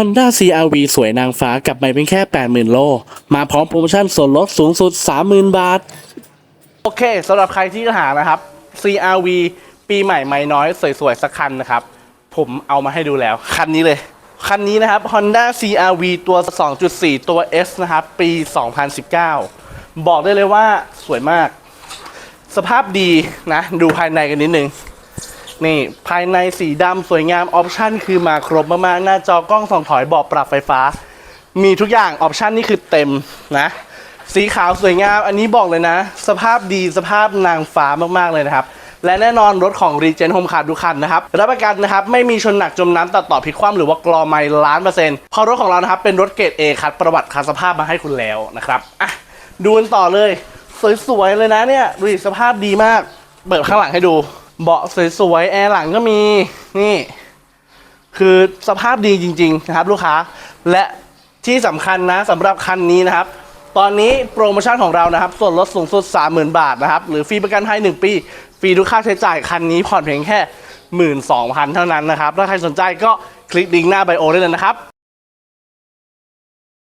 Honda CRV สวยนางฟ้ากลับมาเป็นแค่ 80,000 โล มาพร้อมโปรโมชั่นส่วนลดสูงสุด 30,000 บาท โอเคสำหรับใครที่หานะครับ CRV ปีใหม่ไม่น้อยสวยๆ สักคันนะครับ ผมเอามาให้ดูแล้ว คันนี้เลย คันนี้นะครับ Honda CRV ตัว 2.4 ตัว S นะครับ ปี 2019 บอกได้เลยว่าสวยมาก สภาพดีนะ ดูภายในกันนิดนึง นี่ภายในสีดำสวยงามออปชันคือมาครบมากๆหน้าจอกล้องส่องถอยบาะปรับไฟฟ้า มีทุกอย่างออปชันนี่คือเต็มนะ สีขาวสวยงามอันนี้บอกเลยนะ สภาพดีสภาพนางฟ้ามากๆเลยนะครับและแน่นอนรถของ r e g e n Home Car ทุกคันนะครับ รับประกันนะครับ ไม่มีชนหนักจมน้ำตัดต่อพิกคว่ำหรือว่ากรอไม่ล้านเปอร์เซ็นต์พราะรถของเรานะครับ เป็นรถเกรด A คัดประวัติคัดสภาพมาให้คุณแล้วนะครับอะดูกันต่อเลย สวย ๆ เลยนะเนี่ย ดูสภาพดีมาก เปิดข้างหลังให้ดู เบาะสวยๆ แอร์หลังก็มี นี่ คือสภาพดีจริง ๆ นะครับ ลูกค้า และที่สำคัญนะสำหรับคันนี้นะครับ ตอนนี้โปรโมชั่นของเรานะครับ ส่วนลดสูงสุด 30,000 บาทนะครับ หรือฟรีประกันให้1ปี ฟรีทุกค่าใช้จ่ายคันนี้ผ่อนเพียงแค่ 12,000 เท่านั้นนะครับ ถ้าใครสนใจก็คลิกลิงก์หน้าไบโอได้เลยนะครับ